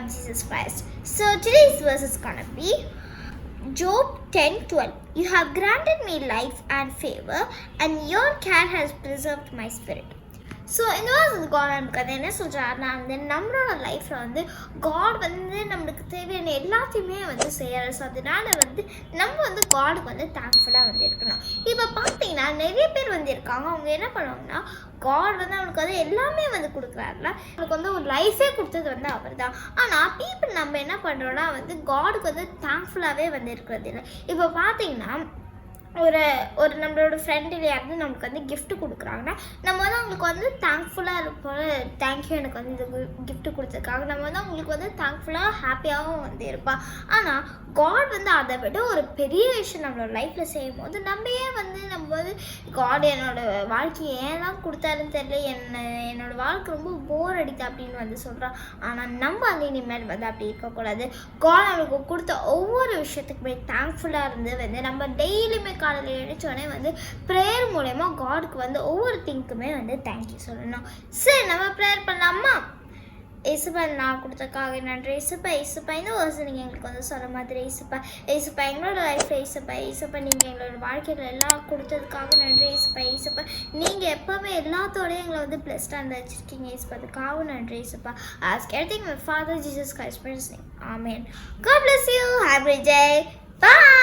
first. So today's verse is gonna be Job 10 12. You have granted me life and favor, and your care has preserved my spirit. So இந்த மாதிரி God நமக்கு அது என்ன சொல்கிறாருன்னா வந்து நம்மளோட லைஃப்பில் வந்து காட் வந்து நம்மளுக்கு தேவையான எல்லாத்தையுமே வந்து செய்யறாரு. ஸோ அதனால வந்து நம்ம வந்து காடுக்கு வந்து தேங்க்ஃபுல்லாக வந்து இருக்கணும். இப்போ பார்த்தீங்கன்னா நிறைய பேர் வந்து இருக்காங்க. அவங்க என்ன பண்ணுவாங்கன்னா காட் வந்து அவனுக்கு வந்து எல்லாமே வந்து கொடுக்குறாருல அவனுக்கு வந்து ஒரு லைஃபே கொடுத்தது வந்து அவர் தான் ஆனால் பீப்புள் நம்ம என்ன பண்ணுறோன்னா வந்து காடுக்கு வந்து தேங்க்ஃபுல்லாகவே வந்து இருக்கிறது இல்லை. இப்போ பார்த்தீங்கன்னா ஒரு ஒரு நம்மளோட ஃப்ரெண்டு யாராவது நமக்கு வந்து கிஃப்ட்டு கொடுக்குறாங்கன்னா நம்ம வந்து அவங்களுக்கு வந்து தேங்க்ஃபுல்லாக இருப்போம். தேங்க்யூ எனக்கு வந்து இந்த கிஃப்ட் கொடுத்துருக்காங்க நம்ம வந்து அவங்களுக்கு வந்து தேங்க்ஃபுல்லாக ஹாப்பியாகவும் வந்து இருப்பாள் ஆனால் காட் வந்து அதை விட ஒரு பெரிய விஷயம் நம்மளோட லைஃப்பில் செய்யும் போது நம்ம ஏன் வந்து நம்ம வந்து காட் என்னோட வாழ்க்கையை ஏன் தான் கொடுத்தாருன்னு தெரியல. என்ன என்னோட வாழ்க்கை ரொம்ப போர் அடித்து அப்படின்னு வந்து சொல்கிறான் ஆனால் நம்ம வந்து இனிமேல் வந்து அப்படி இருக்கக்கூடாது. காட் அவனுக்கு கொடுத்த ஒவ்வொரு விஷயத்துக்குமே தேங்க்ஃபுல்லாக இருந்து வந்து நம்ம டெய்லியுமே காலையில் எழுச்சோடனே வந்து ப்ரேயர் மூலயமா காடுக்கு வந்து ஒவ்வொரு திங்க்குமே வந்து தேங்க்யூ சொல்லணும். சரி நம்ம ப்ரேயர் பண்ணலாமா? ஏசுப்பா நான் கொடுத்தக்காக நன்றி. இசுப்பா ஏசுப்பா இந்த வருஷம் நீங்கள் எங்களுக்கு வந்து சொல்ல மாதிரி இசுப்பா இசுப்பா எங்களோட லைஃப்பில் இசுப்பா இசுப்பா நீங்கள் எங்களோட வாழ்க்கையில் எல்லாம் கொடுத்ததுக்காக நன்றி இசுப்பா இசுப்பா நீங்கள் எப்போவுமே எல்லாத்தோடையும் எங்களை வந்து பிளஸ்டாக இருந்து வச்சுருக்கீங்க இசுப்பா அதுக்காக நன்றி இசுப்பா ask everything my father jesus christ name. Amen. God bless you. Have a great